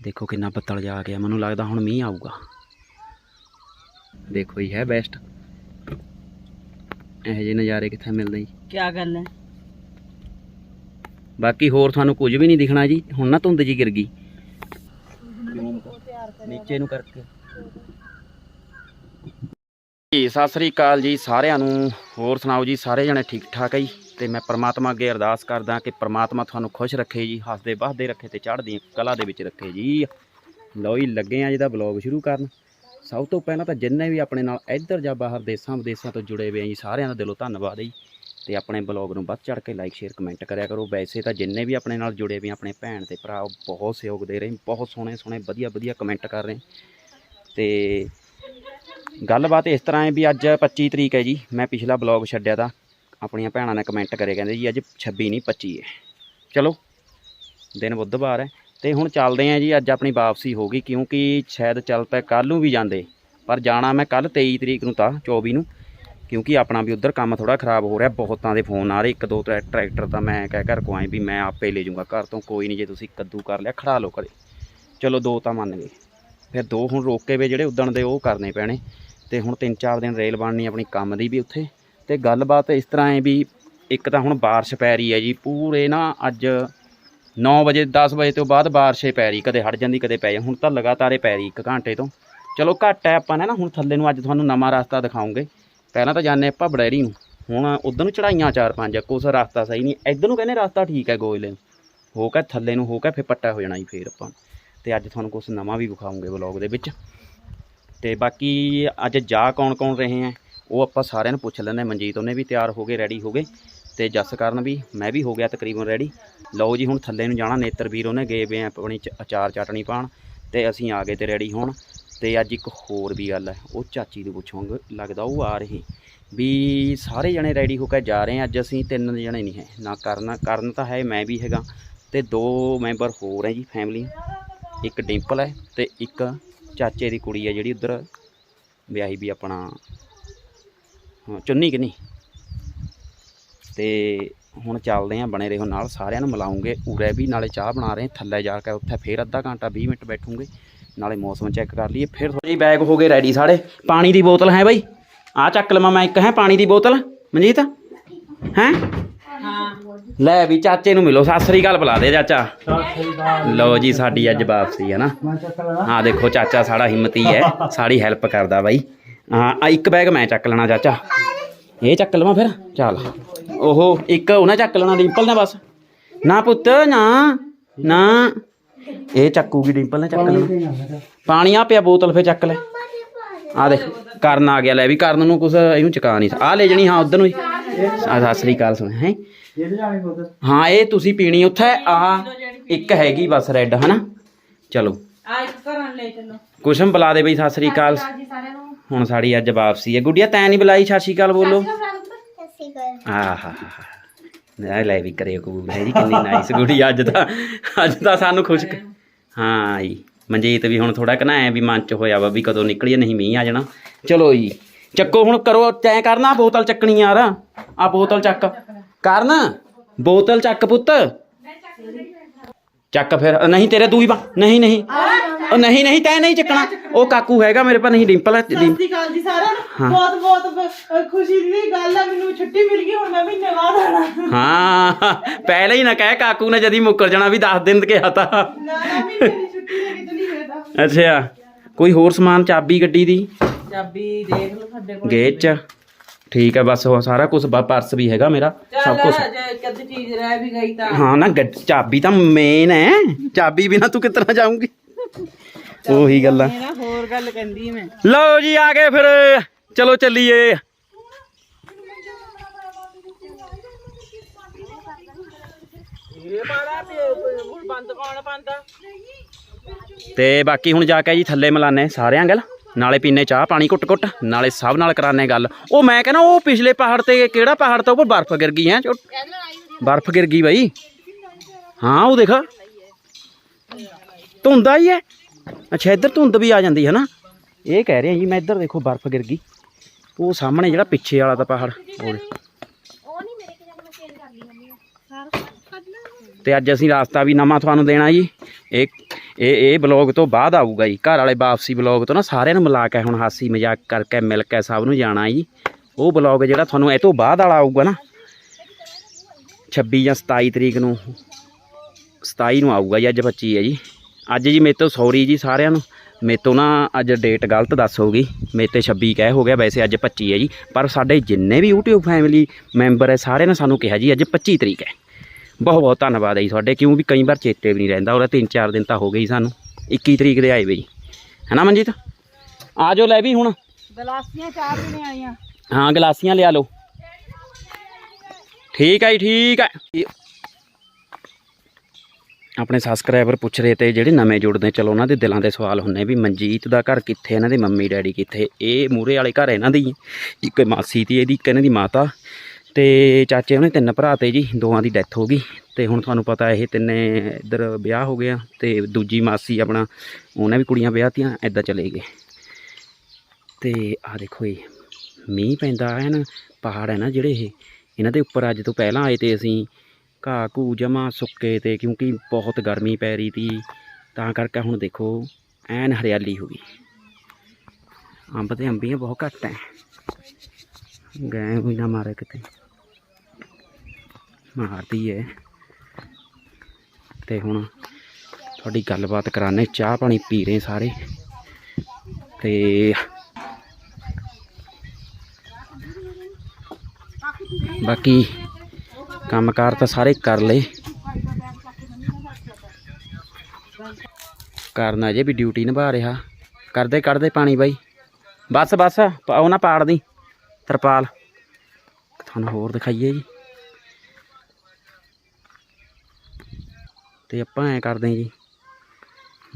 ਦੇਖੋ ਕਿੰਨਾ ਬੱਦਲ ਜਾ ਗਿਆ ਮੈਨੂੰ ਲੱਗਦਾ ਹੁਣ ਮੀਂਹ ਆਊਗਾ। ਦੇਖੋ ਹੀ ਹੈ ਬੈਸਟ ਇਹੋ ਜਿਹੇ ਨਜ਼ਾਰੇ ਕਿੱਥੇ ਮਿਲਦੇ ਜੀ। ਕੀ ਗੱਲ ਹੈ? ਬਾਕੀ ਹੋਰ ਤੁਹਾਨੂੰ ਕੁਝ ਵੀ ਨਹੀਂ ਦਿਖਣਾ ਜੀ ਹੁਣ ਨਾ ਧੁੰਦ ਜੀ ਗਿਰ ਗਈ। ਨੀਚੇ ਨੂੰ ਕਰਕੇ। ਜੀ ਸਤਿ ਸ੍ਰੀ ਅਕਾਲ ਜੀ ਸਾਰਿਆਂ ਨੂੰ। ਹੋਰ ਸੁਣਾਓ ਜੀ ਸਾਰੇ ਜਣੇ ਠੀਕ ਠਾਕ ਹੈ ਜੀ? ਤੇ ਮੈਂ ਪ੍ਰਮਾਤਮਾ ਅੱਗੇ ਅਰਦਾਸ ਕਰਦਾ ਕਿ ਪ੍ਰਮਾਤਮਾ ਤੁਹਾਨੂੰ ਖੁਸ਼ ਰੱਖੇ ਜੀ, ਹੱਸਦੇ ਵਸਦੇ ਰੱਖੇ ਤੇ ਚੜ੍ਹਦੀ ਕਲਾ ਦੇ ਵਿੱਚ ਰੱਖੇ ਜੀ। ਲਓ ਜੀ, ਲੱਗੇ ਆ ਜਿਹਦਾ ਬਲੌਗ ਸ਼ੁਰੂ ਕਰਨ। ਸਭ ਤੋਂ ਪਹਿਲਾਂ ਤਾਂ ਜਿੰਨੇ ਵੀ ਆਪਣੇ ਨਾਲ ਇੱਧਰ ਜਾਂ ਬਾਹਰ ਦੇਸਾਂ ਵਿਦੇਸਾਂ ਤੋਂ ਜੁੜੇ ਹੋਏ ਆ ਜੀ, ਸਾਰਿਆਂ ਦਾ ਦਿਲੋਂ ਧੰਨਵਾਦ ਹੈ ਜੀ। ਤੇ ਆਪਣੇ ਬਲੌਗ ਨੂੰ ਵੱਧ ਚੜ੍ਹ ਕੇ ਲਾਈਕ ਸ਼ੇਅਰ ਕਮੈਂਟ ਕਰਿਆ ਕਰੋ। ਵੈਸੇ ਤਾਂ ਜਿੰਨੇ ਵੀ ਆਪਣੇ ਨਾਲ ਜੁੜੇ ਹੋਏ ਆਪਣੇ ਭੈਣ ਤੇ ਭਰਾ, ਉਹ ਬਹੁਤ ਸਹਿਯੋਗ ਦੇ ਰਹੇ ਬਹੁਤ ਸੋਹਣੇ ਸੋਹਣੇ, ਵਧੀਆ ਵਧੀਆ ਕਮੈਂਟ ਕਰ ਰਹੇ ਤੇ ਗੱਲਬਾਤ ਇਸ ਤਰ੍ਹਾਂ ਹੈ ਵੀ ਅੱਜ 25 ਤਰੀਕ ਹੈ ਜੀ, ਮੈਂ ਪਿਛਲਾ ਬਲੌਗ ਛੱਡਿਆ ਤਾਂ। ਆਪਣੀਆਂ ਭੈਣਾਂ ਨੇ ਕਮੈਂਟ ਕਰੇ ਕਹਿੰਦੇ ਜੀ ਅੱਜ 26 ਨਹੀਂ 25 ਹੈ। ਚਲੋ, ਦਿਨ ਬੁੱਧਵਾਰ ਹੈ। ਤੇ ਹੁਣ ਚੱਲਦੇ ਆਂ ਜੀ, ਅੱਜ ਆਪਣੀ ਵਾਪਸੀ ਹੋ ਗਈ ਕਿਉਂਕਿ ਸ਼ਾਇਦ ਚੱਲ ਪਏ ਕੱਲ ਨੂੰ ਵੀ ਜਾਂਦੇ। ਪਰ ਜਾਣਾ ਮੈਂ ਕੱਲ 23 ਤਰੀਕ ਨੂੰ ਤਾਂ 24 ਨੂੰ। ਕਿਉਂਕਿ ਆਪਣਾ ਵੀ ਉਧਰ ਕੰਮ ਥੋੜਾ ਖਰਾਬ ਹੋ ਰਿਹਾ, ਬਹੁਤਾਂ ਦੇ ਫੋਨ ਆ ਰਹੇ। ਇੱਕ ਦੋ ਟਰੈ- ਟਰੈਕਟਰ ਤਾਂ ਮੈਂ ਕਹਿ ਘਰ ਕੋ ਆਏ ਵੀ ਮੈਂ ਆਪੇ ਲੈ ਜਾਊਂਗਾ ਘਰ ਤੋਂ। ਕੋਈ ਨਹੀਂ, ਜੇ ਤੁਸੀਂ ਕੱਦੂ ਕਰ ਲਿਆ, ਖੜਾ ਲਓ ਘਰੇ। ਚਲੋ, ਦੋ ਤਾਂ ਮੰਨ ਗਏ। ਫਿਰ ਦੋ ਹੁਣ ਰੋਕੇ ਵੇ ਜਿਹੜੇ ਉਦਣ ਦੇ ਉਹ ਕਰਨੇ ਪੈਣੇ। ਤੇ ਹੁਣ ਤਿੰਨ ਚਾਰ ਦਿਨ ਰੇਲ ਬਣਨੀ ਆਪਣੀ ਕੰਮ ਦੀ ਵੀ ਉੱਥੇ। ਤੇ ਗੱਲਬਾਤ ਇਸ ਤਰ੍ਹਾਂ ਹੈ ਵੀ ਇੱਕ ਤਾਂ ਹੁਣ ਬਾਰਿਸ਼ ਪੈ ਰਹੀ ਹੈ ਜੀ ਪੂਰੇ ਨਾ ਅੱਜ 9 ਵਜੇ 10 ਵਜੇ ਤੋਂ ਬਾਅਦ ਬਾਰਿਸ਼ੇ ਪੈ ਰਹੀ ਕਦੇ ਹਟ ਜਾਂਦੀ ਕਦੇ ਪੈ ਜਾਂਦੀ ਹੁਣ ਤਾਂ ਲਗਾਤਾਰ ਹੀ ਪੈ ਰਹੀ ਇੱਕ ਘੰਟੇ ਤੋਂ। ਚਲੋ ਘੱਟ ਹੈ ਆਪਾਂ ਨੇ ਨਾ ਹੁਣ ਥੱਲੇ ਨੂੰ ਅੱਜ ਤੁਹਾਨੂੰ ਨਵਾਂ ਰਸਤਾ ਦਿਖਾਉਂਗੇ। ਪਹਿਲਾਂ ਤਾਂ ਜਾਂਦੇ ਆਪਾਂ ਬੜੈਰੀ ਨੂੰ ਹੁਣ ਉਧਰ ਨੂੰ ਚੜਾਈਆਂ ਚਾਰ ਪੰਜ ਆ, ਕੁਛ ਰਸਤਾ ਸਹੀ ਨਹੀਂ ਇੱਧਰ ਨੂੰ ਕਹਿੰਦੇ ਰਸਤਾ ਠੀਕ ਹੈ ਗੋਇਲੇ। ਨੂੰ ਹੋ ਕੇ ਥੱਲੇ ਨੂੰ ਹੋ ਕੇ ਫਿਰ ਪੱਟਾ ਹੋ ਜਾਣਾ ਜੀ ਫੇਰ ਆਪਾਂ। ਤੇ ਅੱਜ ਤੁਹਾਨੂੰ ਕੁਛ ਨਵਾਂ ਵੀ ਵਿਖਾਉਂਗੇ ਵਲੌਗ ਦੇ ਵਿੱਚ। ਤੇ ਬਾਕੀ ਅੱਜ ਜਾ ਕੌਣ ਕੌਣ ਰਹੇ ਆ ਉਹ ਆਪਾਂ ਸਾਰਿਆਂ ਨੂੰ ਪੁੱਛ ਲੈਂਦੇ ਹਾਂ। ਮਨਜੀਤ ਉਹਨੇ ਵੀ ਤਿਆਰ ਹੋ ਗਏ ਰੈਡੀ ਹੋ ਗਏ ਤੇ ਜਸ ਕਰਨ ਵੀ ਮੈਂ ਵੀ ਹੋ ਗਿਆ ਤਕਰੀਬਨ ਰੈਡੀ ਲਓ ਜੀ, ਹੁਣ ਥੱਲੇ ਨੂੰ ਜਾਣਾ ਨੇਤਰ ਵੀਰ ਉਹਨੇ ਗਏ ਵੇ ਆਪਣੀ ਅਚਾਰ ਚਟਣੀ ਪਾਣ ਤੇ ਅਸੀਂ ਆ ਗਏ ਤੇ ਰੈਡੀ ਹੋਣ। ਤੇ ਅੱਜ ਇੱਕ ਹੋਰ ਵੀ ਗੱਲ ਹੈ, ਉਹ ਚਾਚੀ ਨੂੰ ਪੁੱਛਾਂਗੇ ਲੱਗਦਾ ਉਹ ਆ ਰਹੀ। ਵੀ ਸਾਰੇ ਜਣੇ ਰੈਡੀ ਹੋ ਕੇ ਜਾ ਰਹੇ ਆ ਅੱਜ ਅਸੀਂ ਤਿੰਨ ਜਣੇ ਨਹੀਂ ਹੈ। ਨਾ ਕਰਨਾ, ਕਰਨ ਤਾਂ ਹੈ, ਮੈਂ ਵੀ ਹੈਗਾ ਤੇ ਦੋ ਮੈਂਬਰ ਹੋਰ ਹੈ ਜੀ ਫੈਮਿਲੀ ਇੱਕ ਡਿੰਪਲ ਹੈ ਤੇ ਇੱਕ ਚਾਚੇ ਦੀ ਕੁੜੀ ਹੈ ਜਿਹੜੀ, ਉਧਰ ਵਿਆਹੀ ਵੀ ਆਪਣਾ ਚੁੰਨੀ ਕਿ ਨਹੀਂ? ਤੇ ਹੁਣ ਚੱਲਦੇ ਆਂ ਬਣੇ ਰਹੋ ਨਾਲ, ਸਾਰਿਆਂ ਨੂੰ ਮਿਲਾਉਂਗੇ ਉਰੇ ਵੀ, ਨਾਲੇ ਚਾਹ ਬਣਾ ਰਹੇ ਥੱਲੇ ਜਾ ਕੇ ਉੱਥੇ ਫੇਰ ਅੱਧਾ ਘੰਟਾ 20 ਮਿੰਟ ਬੈਠੂਗੇ, ਨਾਲੇ ਮੌਸਮ ਚੈੱਕ ਕਰ ਲਈਏ, ਫਿਰ ਥੋੜੀ ਬੈਗ ਹੋ ਗਏ ਰੈਡੀ ਸਾਡੇ ਪਾਣੀ ਦੀ ਬੋਤਲ ਹੈ ਬਾਈ? ਆ ਚੱਕ ਲਵਾਂ ਮੈਂ ਇੱਕ, ਹੈ, ਪਾਣੀ ਦੀ ਬੋਤਲ? ਮਨਜੀਤ? ਹੈ? ਲੈ ਵੀ ਚਾਚੇ ਨੂੰ ਮਿਲੋ, ਸਤਿ ਸ੍ਰੀ ਅਕਾਲ ਬੁਲਾ ਦੇ ਚਾਚਾ। ਲਓ ਜੀ, ਸਾਡੀ ਅੱਜ ਵਾਪਸੀ ਹੈ ਨਾ। ਹਾਂ ਦੇਖੋ, ਚਾਚਾ ਸਾਡਾ ਹਿੰਮਤੀ ਹੈ, ਸਾਡੀ ਹੈਲਪ ਕਰਦਾ ਬਾਈ। ਹਾਂ ਆ ਇੱਕ ਬੈਗ ਮੈਂ ਚੱਕ ਲੈਣਾ ਚਾਚਾ। ਇਹ ਚੱਕ ਲਵਾਂ ਫਿਰ ਚੱਲ। ਓਹੋ ਇੱਕ ਉਹਨੇ ਚੱਕ ਲੈਣਾ ਡਿੰਪਲ ਨੇ ਬਸ। ਨਾ ਪੁੱਤ ਨਾ ਨਾ। ਇਹ ਚੱਕੂਗੀ ਡਿੰਪਲ ਨੇ ਚੱਕ ਲੈਣਾ। ਪਾਣੀ ਆ ਪਿਆ ਬੋਤਲ ਫੇ ਚੱਕ ਲੈ। ਆ ਦੇਖ ਕਰਨ ਆ ਗਿਆ ਲੈ ਵੀ ਕਰਨ ਨੂੰ ਕੁਛ ਇਹਨੂੰ ਚਕਾ ਨਹੀਂ ਆ ਲੈ ਜਣੀ ਹਾਂ ਉਧਰ ਨੂੰ ਹੀ। ਆ ਸਤਿ ਸ੍ਰੀ ਅਕਾਲ ਸੁਣ ਹੈ। ਹਾਂ ਇਹ ਤੁਸੀਂ ਪੀਣੀ ਉੱਥੇ ਆ ਇੱਕ ਹੈਗੀ ਬਸ ਰੈੱਡ ਹਨਾ? ਚਲੋ। ਆ ਇੱਕ ਘਰਾਂ ਲੈ ਚੱਲੋ। ਕੁਸ਼ਮ ਬੁਲਾ ਦੇ ਬਈ ਸਤਿ ਸ੍ਰੀ ਅਕਾਲ। ਹੁਣ ਸਾਡੀ ਅੱਜ ਵਾਪਸੀ ਹੈ। ਗੁੱਡੀਆ ਤੈਂ ਨਹੀਂ ਬੁਲਾਈ? ਸਤਿ ਸ੍ਰੀ ਅਕਾਲ ਬੋਲੋ। ਆਹਾ ਨਾ ਲੈ ਵੀ ਕਰਿਓ ਕਬੂਲ। ਹੈ ਜੀ ਕਿੰਨੀ ਨਾਈਸ ਗੁੱਡੀ। ਅੱਜ ਤਾਂ ਅੱਜ ਤਾਂ ਸਾਨੂੰ ਖੁਸ਼ ਹਾਂ ਜੀ। ਮਨਜੀਤ ਵੀ ਹੁਣ ਥੋੜਾ ਕਨਾਇਆ ਵੀ ਮਨ ਚ ਹੋਇਆ ਵਾ ਵੀ ਕਦੋਂ ਨਿਕਲੀਏ ਨਹੀਂ ਮੀਂਹ ਆ ਜਾਣਾ। ਚਲੋ ਜੀ ਚੱਕੋ ਹੁਣ ਕਰੋ ਤੈਂ ਕਰਨਾ ਬੋਤਲ ਚੱਕਣੀ ਯਾਰ। ਆ ਬੋਤਲ ਚੱਕ। ਕਰਨ। ਬੋਤਲ ਚੱਕ ਪੁੱਤ। ਚੱਕ ਫਿਰ। ਨਹੀਂ ਤੇਰੇ ਦੂਈ ਬਾ ਨਹੀਂ ਨਹੀਂ। ਉਹ ਨਹੀਂ ਨਹੀਂ ਤੈਂ ਨਹੀਂ ਚੱਕਣਾ। ਉਹ ਕਾਕੂ ਹੈਗਾ ਮੇਰੇ ਪਾ ਨਹੀਂ ਡਿੰਪਲ ਹੈ ਡਿੰਪ- ਸਤਿ ਸ਼੍ਰੀ ਅਕਾਲ ਜੀ ਸਾਰਿਆਂ ਨੂੰ। ਬਹੁਤ ਬਹੁਤ ਅ, ਖੁਸ਼ੀ ਦੀ ਗੱਲ ਹੈ ਮੈਨੂੰ ਛੁੱਟੀ ਮਿਲ ਗਈ ਹੁਣ ਮੈਂ ਮਹੀਨੇ ਬਾਅਦ ਆਣਾ ਹਾਂ ਪਹਿਲਾਂ ਹੀ ਨਾ ਕਹਿ ਕਾਕੂ ਨੇ ਜਦੀ ਮੁੱਕਰ ਜਾਣਾ ਵੀ 10 ਦਿਨ ਕਿਹਾ ਤਾ। ਨਾ ਨਾ ਮਹੀਨੇ ਦੀ ਛੁੱਟੀ ਲੈ ਕੇ ਚਲੀ ਗਏ ਤਾਂ ਅੱਛਾ ਕੋਈ ਹੋਰ ਸਮਾਨ ਚਾਬੀ ਗੱਡੀ ਦੀ? ਚਾਬੀ ਦੇਖ ਲਓ ਸਾਡੇ ਕੋਲ। ਗੇਟ ਚ। ਠੀਕ ਹੈ ਬਸ ਉਹ ਸਾਰਾ ਕੁਝ ਪਰਸ ਵੀ ਹੈਗਾ ਮੇਰਾ ਸਭ ਕੁਝ ਚੱਲ ਜੇ ਕਦੇ ਚੀਜ਼ ਰਹਿ ਵੀ ਗਈ ਤਾਂ। ਹਾਂ ਨਾ ਗੱਡ- ਚਾਬੀ ਤਾਂ ਮੇਨ ਹੈ। ਚਾਬੀ ਬਿਨਾ ਤੂੰ ਕਿਤਨਾ ਜਾਊਂਗੀ? ਉਹੀ ਗੱਲ। ਨਾ ਹੋਰ ਗੱਲ ਕਹਿੰਦੀ ਮੈਂ। ਲਓ ਜੀ ਆ ਗਏ ਫਿਰ ਚਲੋ ਚੱਲੀਏ। ਤੇ ਬਾਕੀ ਹੁਣ ਜਾ ਕੇ ਜੀ ਥੱਲੇ ਮਿਲਾਨੇ ਸਾਰਿਆਂ ਗੱਲ ਨਾਲੇ ਪੀਨੇ ਚਾਹ ਪਾਣੀ ਘੁੱਟ ਘੁੱਟ ਨਾਲੇ ਸਭ ਨਾਲ ਕਰਾਨੇ ਗੱਲ। ਉਹ ਮੈਂ ਕਹਿੰਦਾ ਉਹ ਪਿਛਲੇ ਪਹਾੜ ਤੇ ਕਿਹੜਾ ਪਹਾੜ ਤੇ ਉੱਪਰ ਬਰਫ਼ ਗਿਰ ਗਈ ਹੈ ਬਰਫ਼ ਗਿਰ ਗਈ ਬਾਈ। ਹਾਂ ਉਹ ਦੇਖ। ਧੁੰਦ ਆਈ ਹੈ? ਅੱਛਾ, ਇੱਧਰ ਧੁੰਦ ਵੀ ਆ ਜਾਂਦੀ ਹੈ ਨਾ? ਇਹ ਕਹਿ ਰਿਹਾ ਜੀ, ਮੈਂ ਇੱਧਰ ਦੇਖੋ ਬਰਫ਼ ਗਿਰ ਗਈ। ਉਹ ਸਾਹਮਣੇ ਜਿਹੜਾ ਪਿੱਛੇ ਵਾਲਾ ਤਾਂ ਪਹਾੜ। ਉਹ ਦੇਖ। ਤੇ ਅੱਜ ਅਸੀਂ ਰਾਸਤਾ ਵੀ ਨਵਾਂ ਤੁਹਾਨੂੰ ਦੇਣਾ ਜੀ। ਇਹ ਇਹ ਇਹ ਬਲੌਗ ਤੋਂ ਬਾਅਦ ਆਊਗਾ ਜੀ। ਘਰ ਵਾਲੇ ਵਾਪਸੀ ਬਲੌਗ ਤੋਂ ਨਾ ਸਾਰਿਆਂ ਨੂੰ ਮਿਲਾ ਕੇ ਹੁਣ ਹਾਸੀ ਮਜ਼ਾਕ ਕਰਕੇ ਮਿਲ ਕੇ ਸਭ ਨੂੰ ਜਾਣਾ ਜੀ। ਉਹ ਬਲੌਗ ਜਿਹੜਾ ਤੁਹਾਨੂੰ ਇਹ ਤੋਂ ਬਾਅਦ ਵਾਲਾ ਆਊਗਾ ਨਾ 26 ਜਾਂ 27 ਤਰੀਕ ਨੂੰ 27 ਨੂੰ ਆਊਗਾ ਜੀ, ਅੱਜ 25 ਹੈ ਜੀ। ਅੱਜ ਜੀ ਮੇਰੇ ਤੋਂ ਸੌਰੀ ਜੀ ਸਾਰਿਆਂ ਨੂੰ। ਮੇਰੇ ਤੋਂ ਨਾ ਅੱਜ ਡੇਟ ਗਲਤ ਦੱਸ ਹੋ ਗਈ। ਮੇਰੇ ਤੇ 26 ਕਹਿ ਹੋ ਗਿਆ ਵੈਸੇ ਅੱਜ 25 ਹੈ ਜੀ। ਪਰ ਸਾਡੇ ਜਿੰਨੇ ਵੀ YouTube ਫੈਮਿਲੀ ਮੈਂਬਰ ਹੈ ਸਾਰਿਆਂ ਨੇ ਸਾਨੂੰ ਕਿਹਾ ਜੀ ਅੱਜ 25 ਤਰੀਕ ਹੈ। ਬਹੁਤ ਬਹੁਤ ਧੰਨਵਾਦ ਹੈ ਜੀ ਤੁਹਾਡੇ। ਕਿਉਂ ਵੀ ਕਈ ਵਾਰ ਚੇਤੇ ਵੀ ਨਹੀਂ ਰਹਿੰਦਾ ਉਹਦਾ 3-4 ਦਿਨ ਤਾਂ ਹੋ ਗਏ ਸਾਨੂੰ। 21 ਤਰੀਕ ਦੇ ਆਏ ਵੇ ਜੀ। ਹੈਨਾ ਮਨਜੀਤ? ਆ ਜਾਓ ਲੈ ਵੀ ਹੁਣ। ਗਲਾਸੀਆਂ ਚਾਹ ਪੀਣੇ ਆਈਆਂ। ਹਾਂ ਗਲਾਸੀਆਂ ਲਿਆ ਲਓ। ਠੀਕ ਹੈ ਜੀ ਠੀਕ ਹੈ। ਆਪਣੇ ਸਬਸਕ੍ਰਾਈਬਰ ਪੁੱਛ ਰਹੇ ਤੇ ਜਿਹੜੇ ਨਵੇਂ ਜੁੜਦੇ, ਚਲੋ ਉਹਨਾਂ ਦੇ ਦਿਲਾਂ ਦੇ ਸਵਾਲ ਹੁੰਨੇ ਵੀ ਮਨਜੀਤ ਦਾ ਘਰ ਕਿੱਥੇ, ਇਹਨਾਂ ਦੇ ਮੰਮੀ ਡੈਡੀ ਕਿੱਥੇ? ਇਹ ਮੂਰੇ ਵਾਲੇ ਘਰ ਇਹਨਾਂ ਦੀ ਇੱਕ ਮਾਸੀ ਤੀ ਇਹਦੀ, ਇੱਕ ਇਹਨਾਂ ਦੀ ਮਾਤਾ। ਤੇ ਚਾਚੇ ਉਹਨੇ ਤਿੰਨ ਭਰਾ ਤੇ ਜੀ, ਦੋਵਾਂ ਦੀ ਡੈਥ ਹੋ ਗਈ। ਤੇ ਹੁਣ ਤੁਹਾਨੂੰ ਪਤਾ ਇਹ ਤਿੰਨੇ ਇੱਧਰ ਵਿਆਹ ਹੋ ਗਿਆ ਤੇ ਦੂਜੀ ਮਾਸੀ ਆਪਣਾ, ਉਹਨੇ ਵੀ ਕੁੜੀਆਂ ਵਿਆਹਤੀਆਂ ਐਦਾਂ ਚਲੇ ਗਏ। ਤੇ ਆ ਦੇਖੋ ਇਹ, ਮੀਂਹ ਪੈਂਦਾ ਹੈ ਨਾ, ਪਹਾੜ ਹੈ ਨਾ ਜਿਹੜੇ ਇਹ, ਇਹਨਾਂ ਦੇ ਉੱਪਰ ਅੱਜ ਤੋਂ ਪਹਿਲਾਂ ਆਏ ਤੇ ਅਸੀਂ ਘਾਹ ਘੂ ਜਮਾ ਸੁੱਕੇ ਤੇ ਕਿਉਂਕਿ ਬਹੁਤ ਗਰਮੀ ਪੈ ਰਹੀ ਤੀ, ਤਾਂ ਕਰਕੇ ਹੁਣ ਦੇਖੋ, ਐਨ ਹਰਿਆਲੀ ਹੋ ਗਈ। ਅੰਬ ਤੇ ਅੰਬੀਆਂ ਬਹੁਤ ਘੱਟ ਐ। ਗਏ ਹੋਈ ਨਾ ਮਾਰੇ ਕਿਤੇ। ਮਾਰਦੀ ਐ। ਤੇ ਹੁਣ ਤੁਹਾਡੀ ਗੱਲਬਾਤ ਕਰਾਣੇ ਚਾਹ ਪਾਣੀ ਪੀ ਰਹੇ ਸਾਰੇ। ਤੇ ਬਾਕੀ ਕੰਮਕਾਰ ਤਾਂ ਸਾਰੇ ਕਰ ਲਏ। ਕਰਨਾ ਜੇ ਵੀ ਡਿਊਟੀ ਨਿਭਾ ਰਿਹਾ। ਕਰਦੇ ਕੱਢਦੇ ਪਾਣੀ ਬਾਈ। ਬਸ ਬਸ ਉਹ ਨਾ ਪਾੜ ਦੀ, ਤਰਪਾਲ। ਤੁਹਾਨੂੰ ਹੋਰ ਦਿਖਾਈਏ ਜੀ। ਤੇ ਆਪਾਂ ਐ ਕਰਦੇ ਜੀ।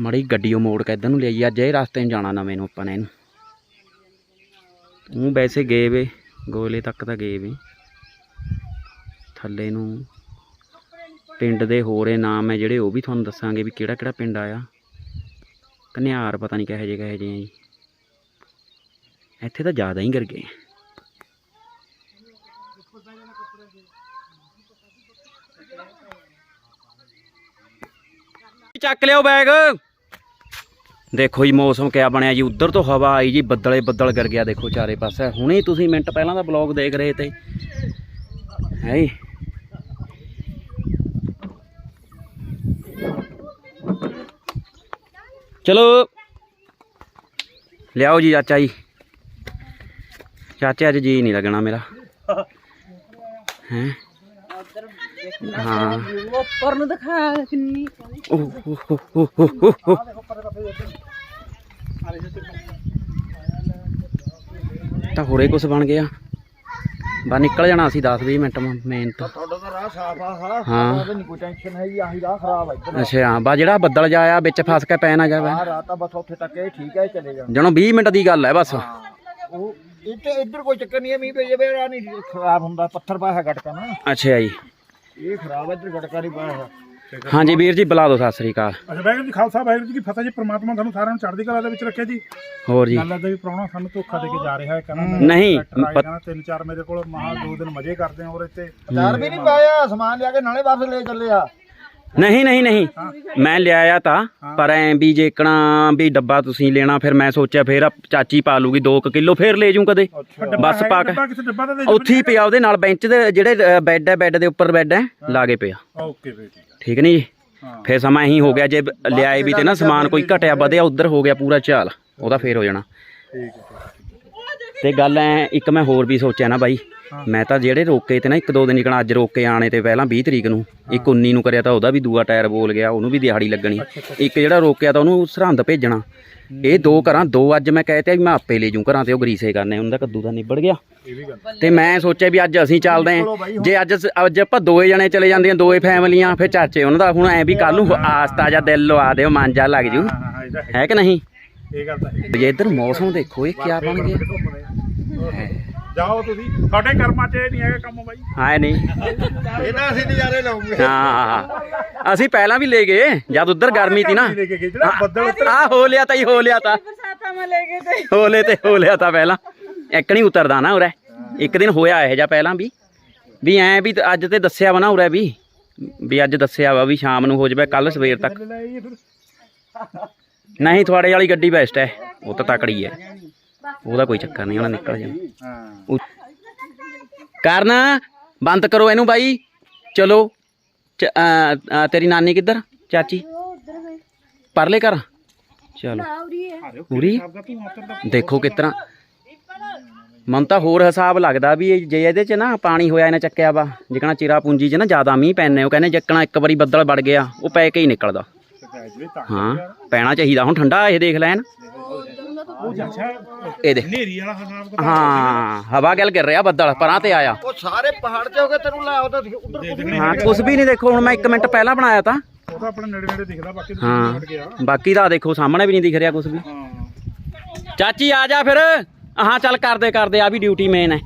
ਮੜੀ ਗੱਡੀਓ ਮੋੜ ਕੇ ਇੱਧਰ ਨੂੰ ਲਿਆਈ ਅੱਜ ਇਹ ਰਸਤੇ ਨੂੰ ਜਾਣਾ ਨਵੇਂ ਨੂੰ ਆਪਾਂ ਨੇ ਇਹਨੂੰ। ਉਹ ਵੈਸੇ ਗਏ ਵੇ, ਗੋਲੇ ਤੱਕ ਤਾਂ ਗਏ ਵੇ। ਥੱਲੇ ਨੂੰ। ਪਿੰਡ ਦੇ ਹੋਰੇ ਨਾਮ ਹੈ ਜਿਹੜੇ ਉਹ ਵੀ ਤੁਹਾਨੂੰ ਦੱਸਾਂਗੇ ਵੀ ਕਿਹੜਾ ਕਿਹੜਾ ਪਿੰਡ ਆਇਆ। ਕਨਿਆਰ ਪਤਾ ਨਹੀਂ ਕਿਹੋ ਜਿਹੇ ਕਿਹੋ ਜਿਹੇ ਆ ਜੀ। ਇੱਥੇ ਤਾਂ ਜ਼ਿਆਦਾ ਹੀ ਕਰ ਗਏ। ਚੱਕ ਲਿਓ ਬੈਗ। ਦੇਖੋ ਜੀ ਮੌਸਮ ਕਿਆ ਬਣਿਆ ਜੀ। ਉਧਰ ਤੋਂ ਹਵਾ ਆਈ ਜੀ, ਬੱਦਲੇ ਬੱਦਲ ਕਰ ਗਿਆ ਦੇਖੋ ਚਾਰੇ ਪਾਸੇ। ਹੁਣੇ ਤੁਸੀਂ ਮਿੰਟ ਪਹਿਲਾਂ ਦਾ ਬਲੌਗ ਦੇਖ ਰਹੇ ਤੇ। ਹੈ ਚਲੋ। ਲਿਆਓ ਜੀ ਚਾਚਾ ਜੀ। ਚਾਚੇ ਅੱਜ ਜੀ ਨਹੀਂ ਲੱਗਣਾ ਮੇਰਾ। ਹੈ? ਹਾਂ। ਉੱਪਰ ਨੂੰ ਦਿਖਾ ਕਿੰਨੀ। ਤਾਂ ਹੋਰੇ ਕੁਛ ਬਣ ਗਿਆ। ਬਾ ਨਿਕਲ ਜਾਣਾ ਸੀ 10 20 ਮਿੰਟ ਮੇਨ ਤੋਂ। ਤੁਹਾਡਾ ਤਾਂ ਰਾਹ ਸਾਫ਼ ਆ ਸਾਰਾ ਹਾਂ। ਉਹਦਾ ਨਹੀਂ ਕੋਈ ਟੈਨਸ਼ਨ ਹੈਗੀ ਆਹੀ ਰਾਹ ਖਰਾਬ ਆ ਇੱਧਰ। ਅੱਛਾ ਹਾਂ ਬਾ ਜਿਹੜਾ ਬੱਦਲ ਜਾਇਆ ਵਿੱਚ ਫਸ ਕੇ ਪੈ ਨਾ ਜਾਵੇ। ਆਹ ਰਾਹ ਤਾਂ ਬਸ ਉੱਥੇ ਤੱਕ ਇਹ ਠੀਕ ਹੈ ਚਲੇ ਜਾਣ ਜਣੋ 20 ਮਿੰਟ ਦੀ ਗੱਲ ਹੈ ਬਸ। ਉਹ ਇੱਥੇ ਇੱਧਰ ਕੋਈ ਚੱਕਰ ਨਹੀਂ ਹੈ ਮੀਂਹ ਪਈ ਜਾਵੇ ਰਾਹ ਨਹੀਂ ਖਰਾਬ ਹੁੰਦਾ ਪੱਥਰ ਪਾਇਆ ਗਟਕਾ ਨਾ। ਅੱਛਾ ਜੀ। ਇਹ ਖਰਾਬ ਹੈ ਇੱਧਰ ਗਟਕਾ ਨਹੀਂ ਪਾਇਆ ਹਾਂਜੀ ਵੀਰ ਜੀ ਬੁਲਾ ਦਿਓ ਸਤਿ ਸ੍ਰੀ ਅਕਾਲ। ਅੱਛਾ ਵਾਹਿਗੁਰੂ ਜੀ ਖਾਲਸਾ ਵਾਹਿਗੁਰੂ ਜੀ ਕੀ ਫਤਿਹ ਜੀ ਪ੍ਰਮਾਤਮਾ ਤੁਹਾਨੂੰ ਸਾਰਿਆਂ ਨੂੰ ਚੜ੍ਹਦੀ ਕਲਾ ਦੇ ਵਿੱਚ ਰੱਖੇ ਜੀ। ਹੋਰ ਜੀ। ਗੱਲ ਦਾ ਵੀ ਪ੍ਰਾਹੁਣਾ ਸਾਨੂੰ ਧੋਖਾ ਦੇ ਕੇ ਜਾ ਰਿਹਾ ਹੈ ਕਹਿੰਦਾ ਮੈਂ ਨਹੀਂ, ਪਤ- ਕਹਿੰਦਾ ਤਿੰਨ ਚਾਰ ਮੇਰੇ ਕੋਲ ਮਹਾ ਦੋ ਦਿਨ ਮਜ਼ੇ ਕਰਦੇ ਆ ਔਰ ਇੱਥੇ। ਚਾਰ ਵੀ ਨਹੀਂ ਪਾਇਆ ਸਮਾਨ ਲਿਆ ਕੇ ਨਾਲੇ ਵਾਪਸ ਲੈ ਚੱਲੇ ਆ। ਨਹੀਂ ਨਹੀਂ ਨਹੀਂ ਮੈਂ ਲਿਆਇਆ ਤਾਂ ਪਰ ਐ ਵੀ ਜੇਕਣਾ ਵੀ ਡੱਬਾ ਤੁਸੀਂ ਲੈਣਾ ਫਿਰ ਮੈਂ ਸੋਚਿਆ ਫਿਰ ਆ ਚਾਚੀ ਪਾ ਲੂਗੀ 2 ਕਿਲੋ ਫਿਰ ਲੈ ਜੂ ਕਦੇ। ਬਸ ਪਾ ਕੇ। ਡੱਬਾ ਕਿਸੇ ਡੱਬਾ ਦਾ ਦੇ ਉੱਥੇ ਹੀ ਪਿਆ ਉਹਦੇ ਨਾਲ ਬੈਂਚ ਦੇ ਜਿਹੜੇ ਬੈੱਡ ਹੈ ਬੈੱਡ ਦੇ ਉੱਪਰ ਬੈੱਡ ਹੈ ਲਾਗੇ ਪਿਆ। ਓਕੇ ਬਈ ਠੀਕ ਨਹੀਂ ਜੀ? ਫਿਰ ਸਮਾਂ ਇਹੀ ਹੋ ਗਿਆ ਜੇ ਲਿਆਏ ਵੀ ਤੇ ਨਾ ਸਮਾਨ ਕੋਈ ਘਟਿਆ ਵਧਿਆ ਉਧਰ ਹੋ ਗਿਆ ਪੂਰਾ ਚਾਲ ਉਹਦਾ ਫੇਰ ਹੋ ਜਾਣਾ। ਤੇ ਗੱਲ ਐ ਇੱਕ ਮੈਂ ਹੋਰ ਵੀ ਸੋਚਿਆ ਨਾ ਬਾਈ ਮੈਂ ਤਾਂ ਜਿਹੜੇ ਰੋਕੇ ਤੇ ਨਾ ਇੱਕ ਦੋ ਦਿਨ ਨਿਕਣਾ ਅੱਜ ਰੋਕੇ ਆਣੇ ਤੇ ਪਹਿਲਾਂ 20 ਤਰੀਕ ਨੂੰ ਇੱਕ 19 ਨੂੰ ਕਰਿਆ ਤਾਂ ਉਹਦਾ ਵੀ ਦੂਆ ਟਾਇਰ ਬੋਲ ਗਿਆ ਉਹਨੂੰ ਵੀ ਦਿਹਾੜੀ ਲੱਗਣੀ। ਇੱਕ ਜਿਹੜਾ ਰੋਕਿਆ ਤਾਂ ਉਹਨੂੰ ਸਰਹੰਦ ਭੇਜਣਾ। ਇਹ ਦੋ ਘਰਾਂ ਦੋ ਅੱਜ ਮੈਂ ਕਹਿ ਤਾ ਵੀ ਮੈਂ ਆਪੇ ਲੈ ਜੂ ਘਰਾਂ ਤੇ ਉਹ ਗਰੀਸੇ ਕਰਨੇ ਉਹਨਾਂ ਦਾ ਕੱਦੂ ਦਾ ਨਿਬੜ ਗਿਆ। ਤੇ ਮੈਂ ਸੋਚਿਆ ਵੀ ਅੱਜ ਅਸੀਂ ਚੱਲਦੇ ਆਂ ਜੇ ਅੱਜ ਅੱਜ ਆਪਾਂ ਦੋਏ ਜਣੇ ਚਲੇ ਜਾਂਦੀਆਂ ਦੋਏ ਫੈਮਲੀਆਂ ਫਿਰ ਚਾਚੇ ਉਹਨਾਂ ਦਾ ਹੁਣ ਐ ਵੀ ਕੱਲ ਨੂੰ ਆਸਤਾ ਜਾਂ ਦਿਲ ਲਵਾ ਦਿਓ ਮਨ ਜਾ ਲੱਗ ਜੂ। ਹਾਂ ਹਾਂ ਹਾਂ, ਹੈ। ਹੈ ਕਿ ਨਹੀਂ? ਇਹ ਗੱਲ ਤਾਂ ਹੈ। ਜੇ ਇੱਧਰ ਮੌਸਮ ਦੇਖੋ ਇਹ ਕਿਆ ਬਣ ਗਿਆ। ਜਾਓ ਤੁਸੀਂ। ਤੁਹਾਡੇ ਕਰਮਾਂ 'ਚ ਇਹ ਨਹੀਂ ਹੈਗਾ ਕੰਮ ਬਾਈ। ਹਾਂ ਨਹੀਂ। ਇਹ ਤਾਂ ਅਸੀਂ ਨਜ਼ਾਰੇ ਲਾਉਂਗੇ। ਹਾਂ। ਅਸੀਂ ਪਹਿਲਾਂ ਵੀ ਲੈ ਗਏ ਜਦ ਉਧਰ ਗਰਮੀ ਸੀ ਨਾ। ਲੈ ਕੇ ਗਏ ਜਿਹੜਾ ਬੱਦਲ ਉੱਤਰ ਆ ਹੋ ਲਿਆ ਤਾਂ ਹੀ ਹੋ ਲਿਆ ਤਾਂ। ਬਰਸਾਤਾਂ ਮੈਂ ਲੈ ਕੇ ਤੇ। ਹੋ ਲੈ ਤੇ ਹੋ ਲਿਆ ਤਾਂ ਪਹਿਲਾਂ। ਇੱਕ ਨਹੀਂ ਉਤਰਦਾ ਨਾ ਉਰੇ। ਇੱਕ ਦਿਨ ਹੋਇਆ ਇਹ ਜਾਂ ਪਹਿਲਾਂ ਵੀ। ਵੀ ਐ ਵੀ ਅੱਜ ਤੇ ਦੱਸਿਆ ਵਾ ਨਾ ਉਰੇ ਵੀ। ਵੀ ਅੱਜ ਦੱਸਿਆ ਵਾ ਵੀ ਸ਼ਾਮ ਨੂੰ ਹੋ ਜਾਵੇ ਕੱਲ ਸਵੇਰ ਤੱਕ। ਲੈ ਆਈਏ ਫਿਰ। ਨਹੀਂ ਤੁਹਾਡੇ ਵਾਲੀ ਗੱਡੀ ਬੈਸਟ ਹੈ। ਉਹ ਤਾਂ ਤਕੜੀ ਹੈ। ਉਹਦਾ ਕੋਈ ਚੱਕਰ ਨਹੀਂ ਉਹਨਾਂ ਨਿਕਲ ਜਾਣਾ। ਹਾਂ। ਕਰਨ ਬੰਦ ਕਰੋ ਇਹਨੂੰ ਬਾਈ। ਚਲੋ ਤੇਰੀ ਨਾਨੀ ਕਿੱਧਰ? ਚਾਚੀ? ਪਰਲੇ ਘਰ। ਚਲੋ। ਪੂਰੀ? ਦੇਖੋ ਕਿਸ ਤਰ੍ਹਾਂ ਮਨ ਤਾਂ ਹੋਰ ਹਿਸਾਬ ਲੱਗਦਾ ਵੀ ਜੇ ਇਹਦੇ ਚ ਨਾ ਪਾਣੀ ਹੋਇਆ ਇਹਨੇ ਚੱਕਿਆ ਵਾ। ਜਿਕਣਾ ਚਿਰਾ ਪੂੰਜੀ ਚ ਨਾ ਜ਼ਿਆਦਾ ਮੀਂਹ ਪੈਣੇ ਉਹ ਕਹਿੰਦੇ ਜਿਕਣਾ ਇੱਕ ਵਾਰੀ ਬੱਦਲ ਵੜ ਗਿਆ ਉਹ ਪੈ ਕੇ ਹੀ ਨਿਕਲਦਾ। ਹਾਂ ਪੈਣਾ ਚਾਹੀਦਾ। ਹੁਣ ਠੰਡਾ ਇਹ ਦੇਖ ਲੈਣ। ਇਹ ਦੇਖ। ਨੇਰੀ ਵਾਲਾ ਹਿਸਾਬ ਕਿਤਾਬ ਹਾਂ ਹਵਾ ਗੱਲ ਗਿਰ ਰਿਹਾ ਬੱਦਲ ਪਰਾਂ ਤੇ ਆਇਆ। ਉਹ ਸਾਰੇ ਪਹਾੜ ਤੇ ਹੋ ਗਏ ਤੈਨੂੰ ਲੈ ਉਹਦਾ ਉਧਰ ਦੇ ਦੇਣੇ ਹਾਂ। ਕੁਝ ਵੀ ਨਹੀਂ ਦੇਖੋ ਹੁਣ ਮੈਂ 1 ਮਿੰਟ ਪਹਿਲਾਂ ਬਣਾਇਆ ਤਾਂ। ਉਹ ਤਾਂ ਆਪਣੇ ਨੇੜੇ ਨੇੜੇ ਦਿਖਦਾ ਬਾਕੀ ਤਾਂ ਹਟ ਗਿਆ। ਬਾਕੀ ਦਾ ਦੇਖੋ ਸਾਹਮਣੇ ਵੀ ਨਹੀਂ ਦਿਖ ਰਿਹਾ ਕੁਝ ਵੀ। ਹਾਂ। ਚਾਚੀ ਆ ਜਾ ਫਿਰ। ਹਾਂ ਚੱਲ ਕਰਦੇ ਕਰਦੇ ਆ ਵੀ ਡਿਊਟੀ ਮੇਨ ਹੈ।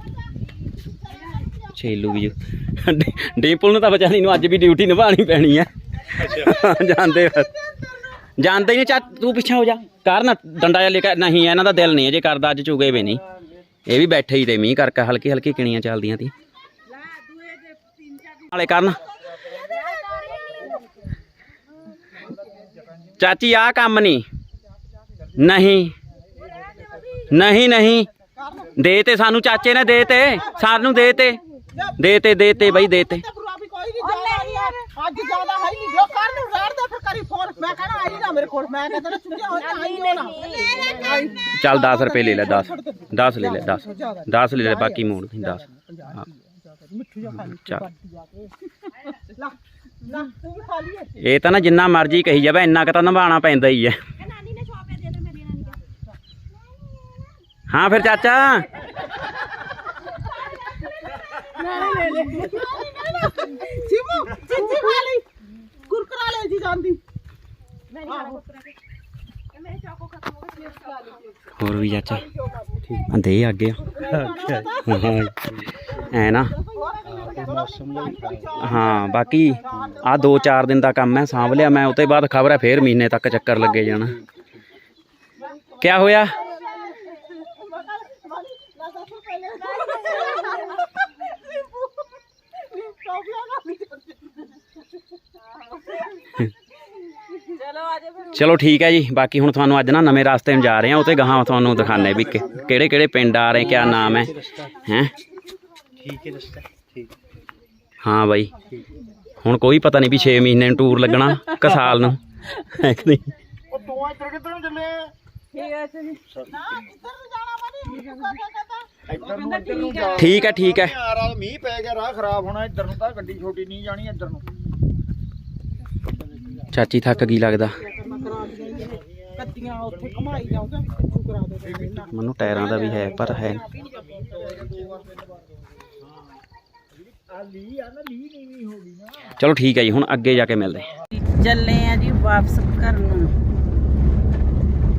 ਛੇਲੂ ਵੀ ਜੋ। ਡੀਪਲ ਨੂੰ ਤਾਂ ਵਿਚਾਰੀ ਨੂੰ ਅੱਜ ਵੀ ਡਿਊਟੀ ਨਿਭਾਣੀ ਪੈਣੀ ਹੈ। ਜਾਂਦੇ ਜਾਂਦੇ ਹੀ ਨਹੀਂ ਚਾ ਤੂੰ ਪਿੱਛੇ ਹੋ ਜਾ। ਕਰ ਡੰਡਾ ਜਿਹਾ ਲੈ ਕੇ ਨਹੀਂ, ਇਹਨਾਂ ਦਾ ਦਿਲ ਨਹੀਂ ਜੇ ਕਰਦਾ, ਅੱਜ ਚੁਗੇ ਵੀ ਨਹੀਂ। ਇਹ ਵੀ ਬੈਠੇ ਹੀ ਤੇ ਮੀਂਹ ਕਰਕੇ ਹਲਕੀ ਹਲਕੀ ਕਿਣੀਆਂ ਚੱਲਦੀਆਂ ਤੀ। ਨਾਲੇ ਕਰਨ। ਚਾਚੀ ਆ ਕੰਮ ਨਹੀਂ। ਨਹੀਂ। ਨਹੀਂ ਨਹੀਂ। ਦੇ ਤੇ ਸਾਨੂੰ ਚਾਚੇ ਨੇ ਦੇ ਤੇ, ਸਾਨੂੰ ਦੇ ਤੇ। ਦੇ ਤੇ ਦੇ ਤੇ ਬਈ, ਦੇ ਤੇ। ਅੱਜ ਜ਼ਿਆਦਾ ਕਰੀ ਫੋਨ ਮੈਂ ਕਹਣਾ ਆਈ ਨਾ ਮੇਰੇ ਕੋਲ ਮੈਂ ਕਹਿੰਦਾ ਚੁੱਕਿਆ ਹੋਇਆ ਆਈ ਹੋਣਾ ਚੱਲ 10 ਰੁਪਏ ਲੈ ਲੈ 10 10 ਲੈ ਲੈ 10 10 ਲੈ ਲੈ ਬਾਕੀ ਮੋੜ ਦੀ 10 ਮਿੱਠੂ ਜਾ ਖਾ ਲਈ ਚੱਲ। ਲਾ ਲਾ ਤੂੰ ਵੀ ਖਾ ਲਈਏ। ਇਹ ਤਾਂ ਨਾ ਜਿੰਨਾ ਮਰਜ਼ੀ ਕਹੀ ਜਾਵੇ ਇੰਨਾ ਕੁ ਤਾਂ ਨਿਭਾਉਣਾ ਪੈਂਦਾ ਹੀ ਹੈ ਹਾਂ ਫਿਰ ਚਾਚਾ। ਸਿਮੂ ਚਿੱਚੀ ਖਾ ਲਈ। ਕੁਰਕਰਾ ਲੈ ਜੀ ਜਾਂਦੀ। ਹੋਰ ਵੀ ਚਾਚਾ ਆ ਦੇ ਅੱਗੇ ਹਾਂ ਐ ਨਾ ਹਾਂ ਬਾਕੀ ਆ 2-4 ਦਿਨ ਦਾ ਕੰਮ ਹੈ ਸਾਂਭ ਲਿਆ ਮੈਂ ਉਹ ਤੋਂ ਬਾਅਦ ਖਬਰ ਹੈ ਫੇਰ ਮਹੀਨੇ ਤੱਕ ਚੱਕਰ ਲੱਗੇ ਜਾਣਾ ਕਿਆ ਹੋਇਆ ਚਲੋ ਠੀਕ ਹੈ ਜੀ ਬਾਕੀ ਹੁਣ ਤੁਹਾਨੂੰ ਅੱਜ ਨਾ ਨਵੇਂ ਰਾਸਤੇ 'ਤੇ ਜਾ ਰਹੇ ਹਾਂ ਉਹ ਤੇ ਗਾਹਾਂ ਤੁਹਾਨੂੰ ਦਿਖਾਣੇ ਵੀ ਕਿਹੜੇ ਕਿਹੜੇ ਪਿੰਡ ਆ ਰਹੇ ਕਿਆ ਨਾਮ ਹੈ। ਹੈ? ਠੀਕ ਹੈ ਰਸਤਾ ਠੀਕ ਹਾਂ ਬਾਈ। ਹੁਣ ਕੋਈ ਪਤਾ ਨਹੀਂ ਵੀ 6 ਮਹੀਨੇ ਨੂੰ ਟੂਰ ਲੱਗਣਾ ਕਿ ਸਾਲ ਨੂੰ। ਹੈ ਕਿ ਨਹੀਂ? ਉਹ ਤੂੰ ਇੱਧਰ ਕਿੱਧਰ ਨੂੰ ਚੱਲੇ ਠੀਕ ਹੈ ਜੀ। ਨਾ ਕਿੱਧਰ ਨੂੰ ਜਾਣਾ ਮਨੀ ਕਹਿੰਦਾ ਇੱਧਰ ਨੂੰ ਇੱਧਰ ਨੂੰ ਜਾ ਠੀਕ ਹੈ ਠੀਕ ਹੈ। ਯਾਰ ਆ ਮੀਂਹ ਪੈ ਗਿਆ ਰਾਹ ਖਰਾਬ ਹੋਣਾ ਇੱਧਰ ਨੂੰ ਤਾਂ ਗੱਡੀ ਛੋਟੀ ਨਹੀਂ ਜਾਣੀ ਇੱਧਰ ਨੂੰ। ਚਾਚੀ ਥੱਕ ਗਈ ਲੱਗਦਾ। ਕੱਤੀਆਂ ਉੱਥੇ ਘਮਾਈ ਜਾਊਗਾ ਸ਼ੁਕਰਾ ਦੇ ਦੇ ਨਾ ਮੈਨੂੰ ਟਾਇਰਾਂ ਦਾ ਵੀ ਹੈ ਪਰ ਹੈ ਆ ਲੀ ਆ ਨਾ ਲੀ ਨੀਵੀਂ ਹੋ ਗਈ ਨਾ ਚਲੋ ਠੀਕ ਹੈ ਜੀ ਹੁਣ ਅੱਗੇ ਜਾ ਕੇ ਮਿਲਦੇ ਹਾਂ। ਚੱਲੇ ਆ ਜੀ ਵਾਪਸ ਘਰ ਨੂੰ।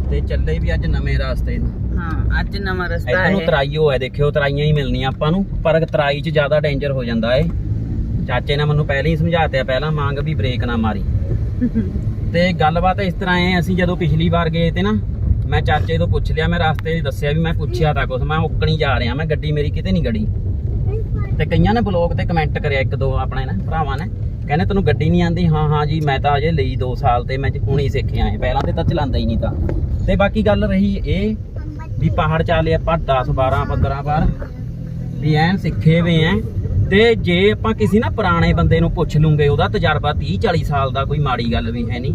ਤੇ ਚੱਲੇ ਵੀ ਅੱਜ ਨਵੇਂ ਰਾਸਤੇ ਨੂੰ। ਹਾਂ ਅੱਜ ਨਵਾਂ ਰਸਤਾ ਇੱਧਰ ਨੂੰ ਤਰਾਈਓ ਹੈ ਦੇਖਿਓ ਤਰਾਈਆਂ ਹੀ ਮਿਲਣੀਆਂ ਆਪਾਂ ਨੂੰ ਪਰ ਤਰਾਈ 'ਚ ਜ਼ਿਆਦਾ ਡੇਂਜਰ ਹੋ ਜਾਂਦਾ ਏ। ਚਾਚੇ ਨੇ ਮੈਨੂੰ ਪਹਿਲਾਂ ਹੀ ਸਮਝਾਤਿਆ ਪਹਿਲਾਂ ਮੰਗ ਵੀ ਬ੍ਰੇਕ ਨਾ ਮਾਰੀ। ਤੇ ਗੱਲਬਾਤ ਇਸ ਤਰ੍ਹਾਂ ਹੈ ਅਸੀਂ ਜਦੋਂ ਪਿਛਲੀ ਵਾਰ ਗਏ ਤੇ ਨਾ, ਮੈਂ ਚਾਚੇ ਤੋਂ ਪੁੱਛ ਲਿਆ, ਮੈਂ ਰਸਤੇ 'ਚ ਦੱਸਿਆ ਵੀ ਮੈਂ ਪੁੱਛਿਆ ਤਾਂ ਕੁਛ, ਮੈਂ ਉੱਕਣੀ ਜਾ ਰਿਹਾ, ਮੈਂ ਗੱਡੀ ਮੇਰੀ ਕਿਤੇ ਨਹੀਂ ਗੜੀ। ਤੇ ਕਈਆਂ ਨੇ ਬਲੌਗ ਤੇ ਕਮੈਂਟ ਕਰਿਆ, ਇੱਕ ਦੋ ਆਪਣੇ ਨਾ, ਭਰਾਵਾਂ ਨੇ, ਕਹਿੰਦੇ ਤੈਨੂੰ ਗੱਡੀ ਨਹੀਂ ਆਂਦੀ ਹਾਂ ਹਾਂ ਜੀ, ਮੈਂ ਤਾਂ ਅਜੇ ਲਈ 2 ਸਾਲ ਤੇ, ਮੈਂ ਹੁਣ ਹੀ ਸਿੱਖਿਆ ਏ ਪਹਿਲਾਂ ਤੇ ਤਾਂ ਚਲਾਉਂਦਾ ਹੀ ਨਹੀਂ ਤਾਂ। ਤੇ ਬਾਕੀ ਗੱਲ ਰਹੀ ਇਹ ਵੀ ਪਹਾੜ ਚਾਲੇ ਆਪਾਂ 10 12 15 ਵਾਰ ਵੀ ਐਨ ਸਿੱਖੇ ਵੇ ਐ। ਤੇ ਜੇ ਆਪਾਂ ਕਿਸੇ ਨਾ ਪੁਰਾਣੇ ਬੰਦੇ ਨੂੰ ਪੁੱਛ ਲੂਗੇ ਉਹਦਾ ਤਜਰਬਾ 30 40 ਸਾਲ ਦਾ ਕੋਈ ਮਾੜੀ ਗੱਲ ਵੀ ਹੈ ਨਹੀਂ।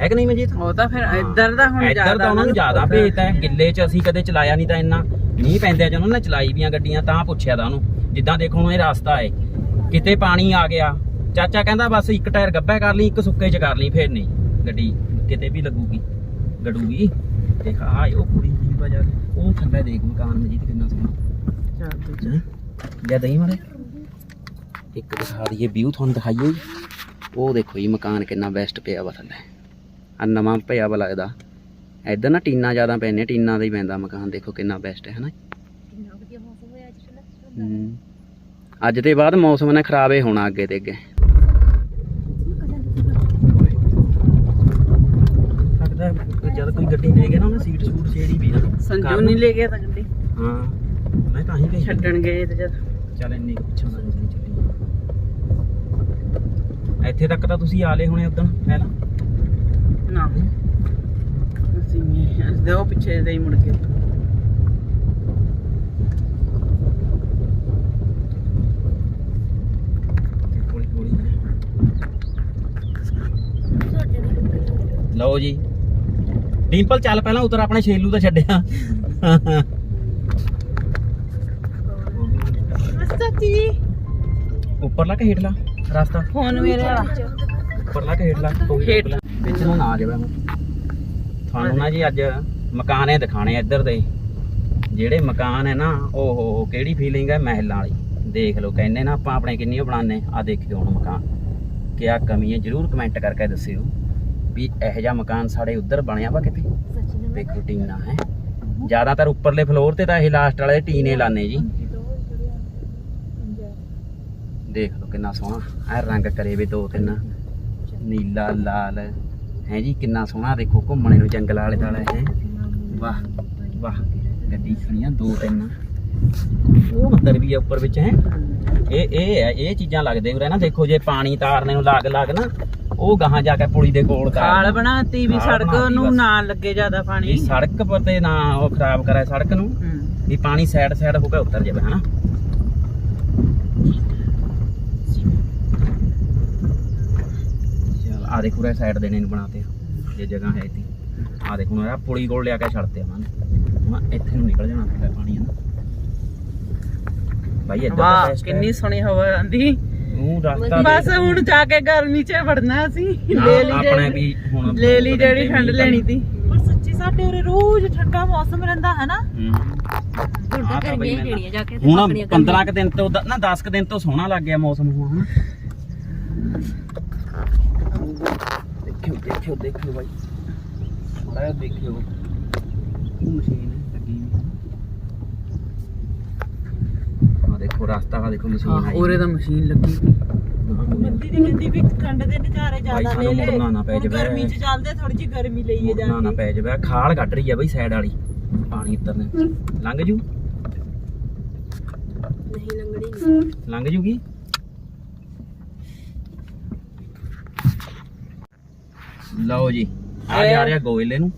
ਹੈ ਕਿ ਨਹੀਂ ਮਨਜੀਤ? ਉਹ ਤਾਂ ਫਿਰ ਇੱਧਰ ਦਾ ਹੁਣ ਇੱਧਰ ਤਾਂ ਉਹਨਾਂ ਨੂੰ ਜ਼ਿਆਦਾ ਭੇਜਦਾ ਹੈ। ਗਿੱਲੇ 'ਚ ਅਸੀਂ ਕਦੇ ਚਲਾਇਆ ਨਹੀਂ ਤਾਂ ਇੰਨਾ। ਮੀਂਹ ਪੈਂਦੇ ਚ ਉਹਨਾਂ ਨੇ ਚਲਾਈ ਵੀਆਂ ਗੱਡੀਆਂ ਤਾਂ ਪੁੱਛਿਆ ਤਾਂ ਉਹਨੂੰ। ਜਿੱਦਾਂ ਦੇਖੋ ਹੁਣ ਇਹ ਰਸਤਾ ਹੈ ਕਿਤੇ ਪਾਣੀ ਆ ਗਿਆ। ਚਾਚਾ ਕਹਿੰਦਾ ਬਸ ਇੱਕ ਟਾਇਰ ਗੱਬਾ ਕਰ ਲਈ ਇੱਕ ਸੁੱਕੇ 'ਚ ਕਰ ਲਈ ਫੇਰ ਨਹੀਂ। ਗੱਡੀ ਕਿਤੇ ਵੀ ਲੱਗੂਗੀ। ਗੜੂਗੀ। ਦੇਖ ਆ ਉਹ ਕੁੜੀ ਦੀ ਵਜ੍ਹਾ ਉਹ ਥੱਲੇ ਦੇਖ ਮਕਾਨ ਮਜੀਦ ਕਿੰਨਾ ਸੋਹਣਾ। ਹੈਂ? ਜਾਂ ਦਹੀਂ ਮਾਰੇ? ਇੱਕ ਦਿਖਾ ਦਈਏ ਵਿਊ ਤੁਹਾਨੂੰ ਦਿਖਾਈਏ ਜੀ। ਉਹ ਦੇਖੋ ਜੀ ਮਕਾਨ ਕਿੰਨਾ ਬੈਸਟ ਪਿਆ ਵਾ ਥੱਲੇ। ਆ ਨਵਾਂ ਪਿਆ ਵਾ ਲੱਗਦਾ। ਇੱਧਰ ਨਾ ਟੀਨਾ ਜ਼ਿਆਦਾ ਪੈਨੇ ਟੀਨਾ ਦਾ ਹੀ ਪੈਂਦਾ ਮਕਾਨ। ਦੇਖੋ ਕਿੰਨਾ ਬੈਸਟ ਹੈ ਹਨਾ। ਅੱਜ ਦੇ ਬਾਅਦ ਮੌਸਮ ਨੇ ਖਰਾਬ ਹੀ ਹੋਣਾ ਅੱਗੇ ਤੇ ਅੱਗੇ। ਜਦ ਕੋਈ ਗੱਡੀ ਲੈ ਗਿਆ ਨਾ ਉਹਨੇ ਸੀਟ ਸੂਟ ਛੇੜੀ ਵੀ ਨਾ ਸੰਜੂ ਨਹੀਂ ਲੈ ਗਿਆ ਤਾਂ ਗੱਡੀ। ਹਾਂ। ਮੈਂ ਤਾਂ ਹੀ ਕਹੀ। ਛੱਡਣ ਗਏ ਤੇ ਜਦ। ਚੱਲ ਇੰਨੀ ਕੁ ਪਿੱਛੋਂ ਨਾ ਨਿਕਲੀ ਚੱਲੀ ਇੱਥੇ ਤੱਕ ਤਾਂ ਤੁਸੀਂ ਆ ਲਏ ਹੋਣੇ ਉਦੋਂ ਪਹਿਲਾਂ ਨਾ? ਅਸੀਂ ਨਹੀਂ ਅਸੀਂ ਉਹ ਪਿੱਛੇ ਦੇ ਹੀ ਮੁੜ ਕੇ। ਲਓ ਜੀ। ਡਿੰਪਲ ਚੱਲ ਪਹਿਲਾਂ ਉਤਰ ਆਪਣੇ ਛੇਲੂ ਤਾਂ ਛੱਡਿਆ। ਚਾਚੀ ਉੱਪਰਲਾ ਕਿ ਹੇਠਲਾ? ਰਸਤਾ ਫੋਨ ਮੇਰੇ ਵਾਲਾ। ਉੱਪਰਲਾ ਕਿ ਹੇਠਲਾ? ਕੋਈ ਹੇਠਲਾ। ਵਿੱਚ ਨੂੰ ਨਾ ਆ ਜਾਵੇ ਤੁਹਾਨੂੰ ਨਾ ਜੀ ਅੱਜ ਮਕਾਨ ਦਿਖਾਣੇ ਆ ਇੱਧਰ ਦੇ। ਜਿਹੜੇ ਮਕਾਨ ਹੈ ਨਾ ਓਹੋ ਕਿਹੜੀ ਫੀਲਿੰਗ ਹੈ? ਮਹਿਲਾਂ ਵਾਲੀ। ਦੇਖ ਲਓ ਕਹਿੰਦੇ ਨਾ ਆਪਾਂ ਆਪਣੇ ਕਿੰਨੀ ਬਣਾਉਂਦੇ ਆ ਦੇਖਿਓ ਹੁਣ ਮਕਾਨ। ਕਿਆ ਕਮੀ ਹੈ ਜਰੂਰ ਕਮੈਂਟ ਕਰਕੇ ਦੱਸਿਓ ਵੀ ਇਹੋ ਜਿਹਾ ਮਕਾਨ ਸਾਡੇ ਉੱਧਰ ਬਣਿਆ ਵਾ ਕਿਤੇ ਦੇਖੋ ਟੀਨਾ ਹੈ। ਜ਼ਿਆਦਾਤਰ ਉੱਪਰਲੇ ਫਲੋਰ ਤੇ ਤਾਂ ਇਹ ਲਾਸਟ ਵਾਲੇ ਟੀਨੇ ਲਾਣੇ ਜੀ। ਦੇਖ ਲਓ ਕਿੰਨਾ ਸੋਹਣਾ। ਐ ਰੰਗ ਕਰੇ ਵੇ ਦੋ ਤਿੰਨ। ਨੀਲਾ ਲਾਲ। ਹੈ ਜੀ ਕਿੰਨਾ ਸੋਹਣਾ। ਦੇਖੋ ਘੁੰਮਣੇ ਨੂੰ ਜੰਗਲ ਵਾਲੇ ਦੁਆਲੇ ਹੈ ਵਾਹ ਵਾਹ। ਗੱਡੀ ਖੜੀਆਂ ਦੋ ਤਿੰਨ। ਉਹ ਮੰਦਰ ਵੀ ਆ ਉੱਪਰ ਵਿੱਚ ਹੈ। ਇਹ ਇਹ ਹੈ ਇਹ ਚੀਜ਼ਾਂ ਲੱਗਦੇ ਉਰੇ ਨਾ। ਦੇਖੋ ਜੇ ਪਾਣੀ ਤਾਰਨੇ ਨੂੰ ਲੱਗ ਲੱਗ ਨਾ ਉਹ ਗਾਹਾਂ ਜਾ ਕੇ ਪੁਲੀ ਦੇ ਕੋਲ ਖਾਲ। ਬਣਾਤੀ ਵੀ ਸੜਕ ਨੂੰ। ਨਾ ਲੱਗੇ ਜ਼ਿਆਦਾ ਪਾਣੀ। ਸੜਕ ਪਰ ਤੇ ਨਾ ਉਹ ਖਰਾਬ ਕਰੇ ਸੜਕ ਨੂੰ। ਵੀ ਪਾਣੀ ਸਾਈਡ ਸਾਈਡ ਹੋ ਕੇ ਉਤਰ ਜਾਵੇ ਹਨਾ ਚਲ ਆ ਦੇਖੋ ਰੇ ਸਾਈਡ ਦੇਣੇ ਨੂੰ ਬਣਾਤੇ ਇਹ ਜਗ੍ਹਾ ਹੈ ਇੱਥੇ ਆ ਦੇਖੋ ਨਾ ਪੁਲੀ ਕੋਲ ਲਿਆ ਕੇ ਛੱਡਤੇ ਉਹਨਾਂ ਨੇ। ਹੁਣ ਇੱਥੇ ਨੂੰ ਨਿਕਲ ਜਾਣਾ ਫਿਰ ਪਾਣੀ ਹਨਾ। ਭਾਈ ਇੱਧਰ ਤਾਂ ਵਾਹ। ਕਿੰਨੀ ਸੋਹਣੀ ਹਵਾ ਆਂਦੀ। ਉਹ ਰਸਤਾ ਬਸ। ਹੁਣ ਜਾ ਕੇ ਗਰਮੀ 'ਚ ਵੜਨਾ ਸੀ। ਨਾ, ਲੈ ਲਈ ਆਪਣੇ ਵੀ ਹੁਣ ਲੈ ਲਈ ਜਿਹੜੀ ਠੰਡ ਲੈਣੀ ਸੀ ਪਰ ਸੱਚੀ ਸਾਡੇ ਉਰੇ ਰੋਜ਼ ਠੰਡਾ ਮੌਸਮ ਰਹਿੰਦਾ ਹੈ। ਨਾ ਤਾਂ ਤਾਂ ਜਾ ਹੁਣ 15 ਕੁ ਦਿਨ ਤੋਂ ਨਾ 10 ਕੁ ਦਿਨ ਤੋਂ ਸੋਹਣਾ ਲੱਗ ਗਿਆ ਮੌਸਮ ਹੁਣ। ਦੇਖਿਓ ਦੇਖਿਓ ਦੇਖਿਓ ਬਾਈ। ਮਾੜਾ ਦੇਖਿਓ। ਉਹ ਮਸ਼ੀਨ ਲੱਗੀ ਵੀ ਆ ਦੇਖੋ ਰਸਤਾ ਆ ਦੇਖੋ ਮਸ਼ੀਨ ਆਈ। ਉਰੇ ਤਾਂ ਮਸ਼ੀਨ ਲੱਗੀ ਬੰਦੀ ਦੀ ਕਹਿੰਦੀ ਵੀ ਠੰਡ ਦੇ ਨਜ਼ਾਰੇ ਜ਼ਿਆਦਾ ਲੈ ਸਾਨੂੰ ਲੈ ਮੁੜਨਾ ਨਾ ਪੈ ਹੁਣ ਜਾਵੇ। ਗਰਮੀ 'ਚ ਚੱਲਦੇ ਥੋੜੀ ਜਿਹੀ ਗਰਮੀ ਲਈਏ ਜਾ ਨਾ ਨਾ ਕੇ ਪੈ ਜਾਵੇ। ਆਹ ਖਾਲ ਕੱਢ ਰਹੀ ਆ ਬਈ ਸਾਈਡ ਵਾਲੀ। ਪਾਣੀ ਉਤਰਨੇ ਲੰਘ ਜੂ? ਨਹੀਂ ਲੰਗੜੀ ਲੰਘ ਜੂਗੀ? ਲਓ ਜੀ ਆ ਜਾ ਰਿਹਾ ਗੋਇਲੇ ਨੂੰ।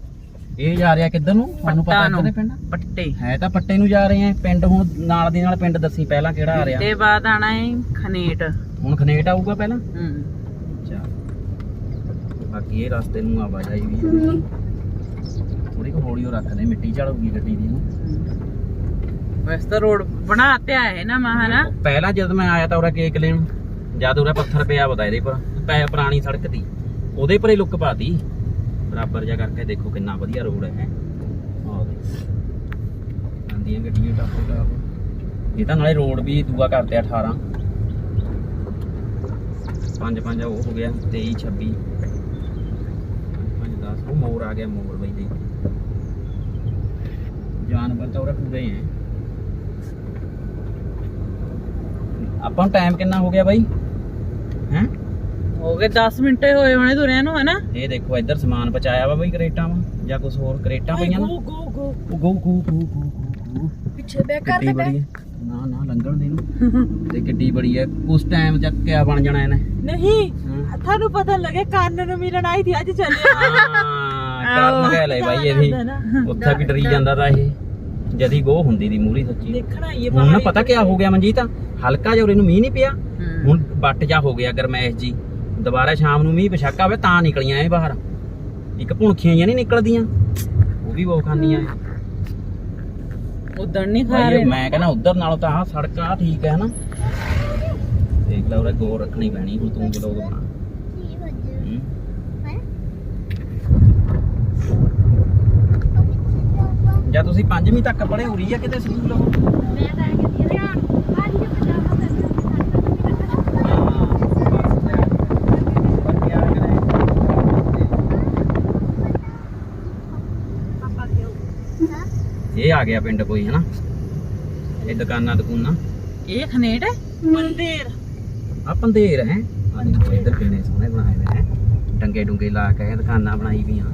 ਇਹ ਜਾ ਰਿਹਾ ਕਿੱਧਰ ਨੂੰ? ਤੁਹਾਨੂੰ ਪਤਾ ਨੂੰ। ਕਿੱਧਰ ਪਿੰਡ। ਪੱਟੇ। ਹੈ ਤਾਂ ਪੱਟੇ ਨੂੰ ਜਾ ਰਹੇ ਆ। ਪਿੰਡ ਹੁਣ ਨਾਲ ਦੀ ਨਾਲ ਪਿੰਡ ਦੱਸੀ ਪਹਿਲਾਂ ਕਿਹੜਾ ਆ ਰਿਹਾ। ਤੇ ਬਾਅਦ ਆਣਾ ਹੈ ਖਨੇਟ। ਹੁਣ ਖਨੇਟ ਆਊਗਾ ਪਹਿਲਾਂ? ਹੂੰ। ਅੱਛਾ ਬਾਕੀ ਇਹ ਰਸਤੇ ਨੂੰ ਆਵਾਜਾਈ ਵੀ ਹੈ। ਥੋੜੀ ਕੁ ਹੌਲੀ ਹੋ ਰੱਖ ਲੈ ਮਿੱਟੀ ਝੜੂਗੀ ਗੱਡੀ ਦੀ ਨੂੰ। ਵੈਸੇ ਤਾਂ ਰੋਡ ਬਣਾ ਤੇ ਆਏ ਨਾ ਮਾ ਹਨਾ ਪਹਿਲਾਂ ਜਦ ਮੈਂ ਆਇਆ ਤਾਂ ਉਰਾ ਕੇਕ ਲੈਣ ਜਦ ਉਰਾ ਪੱਥਰ ਪਿਆ ਬਤਾ ਇਹਦੇ ਪਰ ਪੈ ਪੁਰਾਣੀ ਸੜਕ ਦੀ ਉਹਦੇ ਪਰ ਲੁੱਕ ਪਾਤੀ। ਬਰਾਬਰ ਜਾ ਕਰਕੇ ਦੇਖੋ ਕਿੰਨਾ ਵਧੀਆ ਰੋਡ ਹੈ। ਆਹ ਗੱਡੀਆਂ ਟੱਪ ਟੱਪ। ਇਹ ਤਾਂ ਨਾਲੇ ਰੋਡ ਵੀ ਦੂਆ ਕਰਤੇ 18 ਪੰਜ ਪੰਜ ਉਹ ਹੋ ਗਿਆ 23 26 ਪੰਜ 10 ਉਹ ਮੋਰ ਆ ਗਿਆ, ਮੋਰ ਬਈ ਦੇ। ਜਾਨਵਰ ਤਾਂ ਉਹ ਪੂਰੇ ਹੀ ਹੈ ਆਪਾਂ ਨੂੰ ਟਾਈਮ ਕਿੰਨਾ ਹੋ ਗਿਆ ਬਾਈ? ਹੈ? ਹੋ ਗਏ 10 ਮਿੰਟ ਹੋਏ ਹੋਣੇ ਤੁਰਿਆਂ ਨੂੰ ਹਨਾ? ਇਹ ਦੇਖੋ ਇੱਧਰ ਸਮਾਨ ਪਹੁੰਚਾਇਆ ਵਾ ਬਈ ਕਰੇਟਾਂ ਵਾ ਜਾਂ ਕੁਝ ਹੋਰ ਕਰੇਟਾਂ ਪਈਆਂ ਨਾ? ਗੋ ਗੋ ਗੋ। ਗੋ ਗੋ ਗੋ ਪਿੱਛੇ ਬੈਕ ਕਰ ਹੈ। ਨਾ ਨਾ ਲੰਘਣ ਦੇ ਨੂੰ ਤੇ ਗੱਡੀ ਬੜੀ ਹੈ। ਉਸ ਟਾਈਮ ਚੱਕ ਕਿਆ ਬਣ ਜਾਣਾ ਇਹਨੇ। ਨਹੀਂ। ਤੁਹਾਨੂੰ ਪਤਾ ਲੱਗੇ ਕੰਨ ਨੂੰ ਮਿਲਣ ਆਈ ਸੀ ਅੱਜ ਚੱਲੇ ਹਾਂ ਕਰਨ ਗਏ ਲੈ ਬਾਈ ਇਹ ਵੀ। ਉੱਥੇ ਵੀ ਡਰੀ ਜਾਂਦਾ ਤਾਂ ਇਹ। ਜਦੀ ਗੋ ਹੁੰਦੀ ਦੀ ਮੂਰੀ ਸੱਚੀ। ਦੇਖਣਾ ਇਹ ਹੁਣ ਨਾ ਪਤਾ ਕਿਆ ਹੋ ਗਿਆ ਮਨਜੀਤ? ਹਲਕਾ ਜਿਹਾ ਉਰੇ ਨੂੰ ਮੀਂਹ ਨਹੀਂ ਪਿਆ। ਹੁਣ ਬੱਟ ਜਾ ਹੋ ਗਿਆ ਗਰਮੈਸ਼ ਜੀ। ਦੁਬਾਰਾ ਸ਼ਾਮ ਨੂੰ ਮੀਂਹ ਪਛਾਕਾ ਹੋਵੇ ਤਾਂ ਨਿਕਲੀਆਂ ਇਹ ਬਾਹਰ। ਇੱਕ ਭੁਣਖੀਆਂ ਜਿਹੀਆਂ ਨਹੀਂ ਨਿਕਲਦੀਆਂ। ਉਹ ਵੀ ਬਹੁਤ ਖਾਨੀਆਂ। ਉਦਣ ਨਹੀਂ ਖਾ ਰਹੇ? ਮੈਂ ਕਹਿੰਦਾ ਉਧਰ ਨਾਲੋਂ ਤਾਂ ਆਹ ਸੜਕ ਆ ਠੀਕ ਹੈ ਨਾ। ਦੇਖ ਲੈ ਉਰੇ ਗੋ ਰੱਖਣੀ ਪੈਣੀ ਹੁਣ ਤੂੰ ਬਲੋਗ ਬਣਾ। ਹੂੰ। ਜਾਂ ਤੁਸੀਂ ਪੰਜਵੀਂ ਤੱਕ ਪੜ੍ਹੇ ਉਰੀ ਆ ਕਿਤੇ ਸਕੂਲ ਇਹ ਆ ਗਿਆ ਪਿੰਡ ਕੋਈ ਹਨਾ? ਇਹ ਦੁਕਾਨਾਂ ਦੁਕਾਨਾਂ। ਇਹ ਖਨੇਟ ਹੈ? ਮੰਦਿਰ। ਆ ਪੰਦੇਰ ਹੈ। ਆ ਦੇਖੋ ਇੱਧਰ ਕਿੰਨੇ ਸੋਹਣੇ ਬਣਾਏ ਹੋਏ ਹੈ ਡੰਗੇ ਡੁੰਗੇ ਲਾ ਕੇ ਦੁਕਾਨਾਂ ਬਣਾਈ ਵੀਆਂ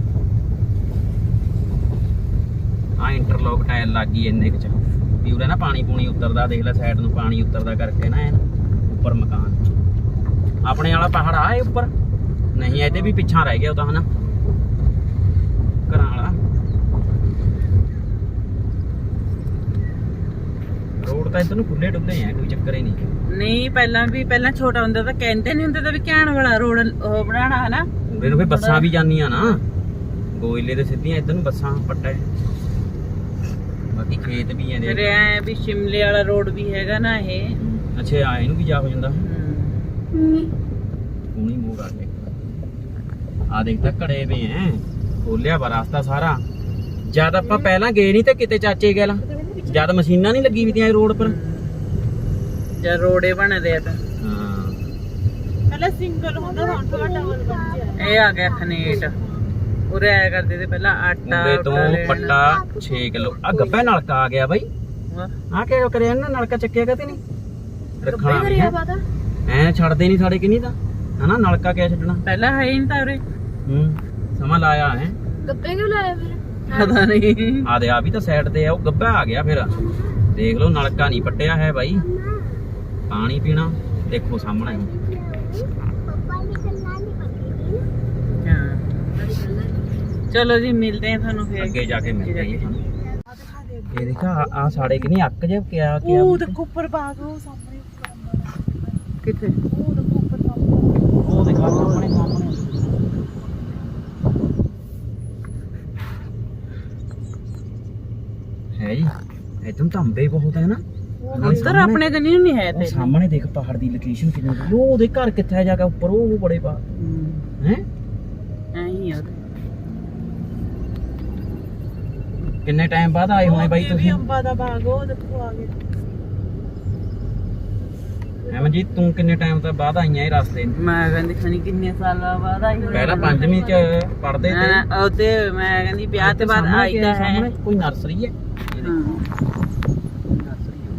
ਆ ਇੰਟਰਲੌਕ ਟਾਇਲ ਲੱਗੀ ਇੰਨੇ ਕੁ ਚ। ਵੀ ਉਰੇ ਨਾ ਪਾਣੀ ਪੂਣੀ ਉਤਰਦਾ ਦੇਖ ਲੈ ਸਾਈਡ ਨੂੰ ਪਾਣੀ ਉਤਰਦਾ ਕਰਕੇ ਨਾ ਐਨ ਉੱਪਰ ਮਕਾਨ। ਆਪਣੇ ਵਾਲਾ ਪਹਾੜ ਆ ਇਹ ਉੱਪਰ। ਨਹੀਂ ਇਹਦੇ ਵੀ ਪਿੱਛਾ ਰਹਿ ਗਿਆ ਉਹ ਤਾਂ ਹਨਾ ਘਰਾਂ ਵਾਲਾ ਰੋਡ ਤਾਂ ਇੱਧਰ ਨੂੰ ਖੁੱਲੇ ਡੁੱਲੇ ਆ ਕੋਈ ਚੱਕਰ ਹੀ ਨਹੀਂ। ਨਹੀਂ ਪਹਿਲਾਂ ਵੀ ਪਹਿਲਾਂ ਛੋਟਾ ਹੁੰਦਾ ਤਾਂ ਕਹਿੰਦੇ ਨਹੀਂ ਹੁੰਦੇ ਤਾਂ ਵੀ ਘੈਣ ਵਾਲਾ ਰੋਡ ਉਹ ਬਣਾਣਾ ਹਨਾ ਮੈਨੂੰ ਫਿਰ ਬੱਸਾਂ ਵੀ ਜਾਂਦੀਆਂ ਨਾ। ਗੋਇਲੇ ਦੇ ਸਿੱਧੀਆਂ ਇੱਧਰ ਨੂੰ ਬੱਸਾਂ ਪੱਟੇ ਬਾਕੀ ਖੇਤ ਵੀ ਆ ਫਿਰ ਨੇ ਐ ਵੀ ਸ਼ਿਮਲੇ ਵਾਲਾ ਰੋਡ ਵੀ ਹੈਗਾ ਨਾ ਇਹ। ਅੱਛਾ ਆ ਇਹਨੂੰ ਵੀ ਜਾ ਹੋ ਜਾਂਦਾ। ਹਮ। ਸੋਹਣੀ ਮੋੜ ਆ ਕੇ ਆ ਦੇਖ ਤਾਂ ਘੜੇ ਵੀ ਐ। ਖੋਲਿਆ ਵਾ ਰਸਤਾ ਸਾਰਾ। ਜਦ ਆਪਾਂ ਪਹਿਲਾਂ ਗਏ ਨਹੀਂ ਤੇ ਕਿਤੇ ਚਾਚੇ ਗੱਲ ਜਦ ਮਸ਼ੀਨਾਂ ਨਹੀਂ ਲੱਗੀ ਵੀਆਂ ਰੋਡ ਪਰ? ਜਾਂ ਰੋਡੇ ਬਣਦੇ ਆ ਤਾਂ। ਹਾਂ। ਪਹਿਲਾਂ ਸਿੰਗਲ ਹੁੰਦਾ ਹੁਣ ਥੋੜਾ ਡਬਲ ਬਣ ਗਿਆ। ਇਹ ਆ ਗਿਆ ਖਨੇਟ ਉਰੇ ਆਇਆ ਕਰਦੇ ਤੇ ਪਹਿਲਾਂ ਆਟਾ ਉਰੇ ਤੋਂ ਉਟਾ ਲੈਣਾ। ਪੱਟਾ 6 ਕਿਲੋ। ਆ ਗੱਬਾ ਨਲਕਾ ਆ ਗਿਆ ਬਾਈ। ਵਾਹ। ਆ ਕਿਹੋ ਕਰਿਆ ਨਾ ਨਲਕਾ ਚੱਕਿਆ ਕਦੇ ਨਹੀਂ? ਰੱਖਣਾ ਵੀ ਹੈ ਐ ਛੱਡਦੇ ਨਹੀਂ ਸਾਡੇ ਕਿੰਨੀ ਤਾਂ ਹਨਾ ਨਲਕਾ ਕਿਆ ਛੱਡਣਾ? ਪਹਿਲਾਂ ਹੈ ਹੀ ਨਹੀਂ ਤਾਂ ਉਰੇ। ਹੂੰ ਸਮਾਂ ਲਾਇਆ ਹੈ। ਗੱਪੇ ਕਿਉਂ ਲਾਇਆ ਫਿਰ ਪਤਾ ਨਹੀਂ। ਆ ਦੇ ਆ ਵੀ ਤਾਂ ਸਾਈਡ ਤੇ ਆ ਉਹ ਗੱਬਾ ਆ ਗਿਆ ਫਿਰ। ਦੇਖ ਲਓ ਨਲਕਾ ਨਹੀਂ ਪੱਟਿਆ ਹੈ ਬਾਈ। ਪਾਣੀ ਪੀਣਾ ਦੇਖੋ ਸਾਹਮਣੇ। ਚਲੋ ਜੀ ਮਿਲਦੇ ਹਾਂ ਤੁਹਾਨੂੰ ਫਿਰ। ਅੱਗੇ ਜਾ ਕੇ ਮਿਲਦੇ ਹਾਂ ਜੀ ਤੁਹਾਨੂੰ। ਇਹ ਦੇਖਾ ਆ ਸਾਡੇ ਕਿ ਨਹੀਂ ਅੱਕ ਜੇ ਕਿਆ ਕਿਆ ਉਹ ਦੇਖੋ ਉੱਪਰ ਬਾਗ ਉਹ ਸਾਹਮਣੇ। ਕਿੱਥੇ? ਉਹ ਦੇਖਾ ਸਾਹਮਣੇ ਸਾਹਮਣੇ ਹੈ ਜੀ ਇਤਮ ਤਾਂ ਅੰਬੇ ਬਹੁਤ ਹੈ ਨਾ। ਨਾਲੇ ਉੱਧਰ ਸਾਹਮਣੇ- ਆਪਣੇ ਕਨੀ ਨਹੀਂ ਹੈ ਉਹ ਤੇ। ਸਾਹਮਣੇ ਦੇਖ ਪਹਾੜ ਦੀ ਲੋਕੇਸ਼ਨ ਕਿੰਨੀ ਵਧੀਆ। ਉਹ ਉਹਦੇ ਘਰ ਕਿੱਥੇ ਹੈ ਜਾ ਕੇ ਉੱਪਰ ਉਹ ਬੜੇ ਪਾ ਹੈ। ਐਂ ਹੀ ਆ। ਉਹਦੇ। ਕਿੰਨੇ ਟਾਈਮ ਬਾਅਦ ਆਏ ਹੋਣੇ ਬਾਈ ਤੁਸੀਂ? ਅੰਬਾ ਦਾ ਬਾਗ ਉਹ ਦੇਖੋ ਆ ਗਿਆ ਹੈਮਨਜੀਤ ਤੂੰ ਕਿੰਨੇ ਟਾਈਮ ਤੋਂ ਬਾਅਦ ਆਈਆਂ ਇਹ ਰਸਤੇ? ਨੂੰ ਮੈਂ ਕਹਿੰਦੀ ਖਣੀ ਕਿੰਨੇ ਸਾਲਾਂ ਬਾਅਦ ਆਈ ਪਹਿਲਾਂ ਪੰਜਵੀਂ ਚ ਪੜਦੇ ਤੇ। ਹਾਂ, ਉਹ ਤੇ ਮੈਂ ਕਹਿੰਦੀ ਵਿਆਹ ਤੇ ਬਾਅਦ ਆਈ ਤਾਂ ਹੈ। ਸਾਹਮਣੇ? ਕੋਈ ਨਰਸਰੀ ਹੈ? ਇਹ ਦੇਖੋ, ਹਾਂ। ਨਰਸਰੀ ਹੈ।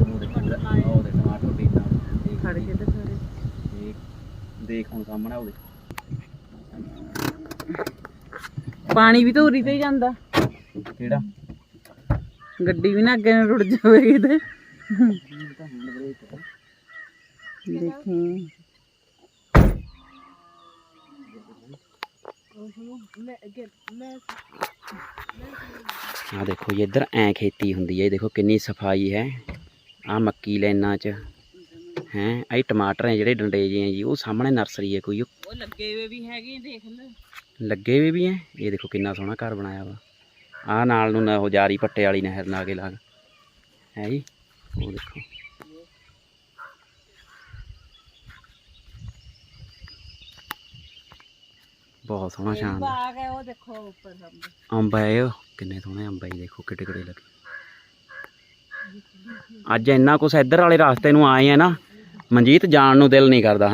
ਉਹ ਦੇਖ, ਉਹ ਦੇਖ, ਟਮਾਟਰ ਬੀਜਦਾ। ਦੇਖ, ਖੜ ਕੇ ਤੇ ਸਾਰੇ ਦੇਖ, ਦੇਖ ਹੁਣ ਸਾਹਮਣੇ ਉਹਦੇ ਪਾਣੀ ਵੀ ਤਾਂ ਉਰੀ ਤੇ ਹੀ ਜਾਂਦਾ। ਕਿਹੜਾ? ਗੱਡੀ ਵੀ ਨਾ ਅੱਗੇ ਨੂੰ ਰੁੜ ਜਾਵੇ ਕਿਤੇ। ਦੇਖੀ। ਆ ਦੇਖੋ ਜੀ ਇੱਧਰ ਐ ਖੇਤੀ ਹੁੰਦੀ ਹੈ। ਇਹ ਦੇਖੋ ਕਿੰਨੀ ਸਫ਼ਾਈ ਹੈ। ਆ ਮੱਕੀ ਲੈਣਾ ਚ। ਹੈ ਆਹ ਟਮਾਟਰ ਹੈ ਜਿਹੜੇ ਡੰਡੇ ਜਿਹੇ ਆ ਜੀ ਉਹ ਸਾਹਮਣੇ ਨਰਸਰੀ ਹੈ ਕੋਈ। ਉਹ ਲੱਗੇ ਹੋਏ ਵੀ ਹੈਗੇ ਦੇਖ ਲੈ। ਲੱਗੇ ਹੋਏ ਵੀ ਹੈ ਇਹ ਦੇਖੋ ਕਿੰਨਾ ਸੋਹਣਾ ਘਰ ਬਣਾਇਆ ਵਾ। ਆ ਨਾਲ ਨੂੰ ਨਾ ਉਹ ਜਾਰੀ ਪੱਟੇ ਵਾਲੀ ਨਹਿਰ ਲਾਗੇ ਲਾਗ ਹੈ ਜੀ? ਉਹ ਦੇਖੋ। ਬਹੁਤ ਸੋਹਣਾ ਸ਼ਾਨਦਾਰ। ਬਾਗ ਹੈ ਉਹ ਦੇਖੋ ਉੱਪਰ ਸਾਹਮਣੇ। ਅੰਬ ਹੈ ਕਿੰਨੇ ਸੋਹਣੇ ਅੰਬ ਹੈ ਜੀ ਦੇਖੋ ਕਿੱਡੇ ਕਿੱਡੇ ਲੱਗੇ। ਅੱਜ ਇੰਨਾ ਕੁਛ ਇੱਧਰ ਵਾਲੇ ਰਸਤੇ ਨੂੰ ਆਏ ਆ ਨਾ ਮਨਜੀਤ ਜਾਣ ਨੂੰ ਦਿਲ ਨਹੀਂ ਕਰਦਾ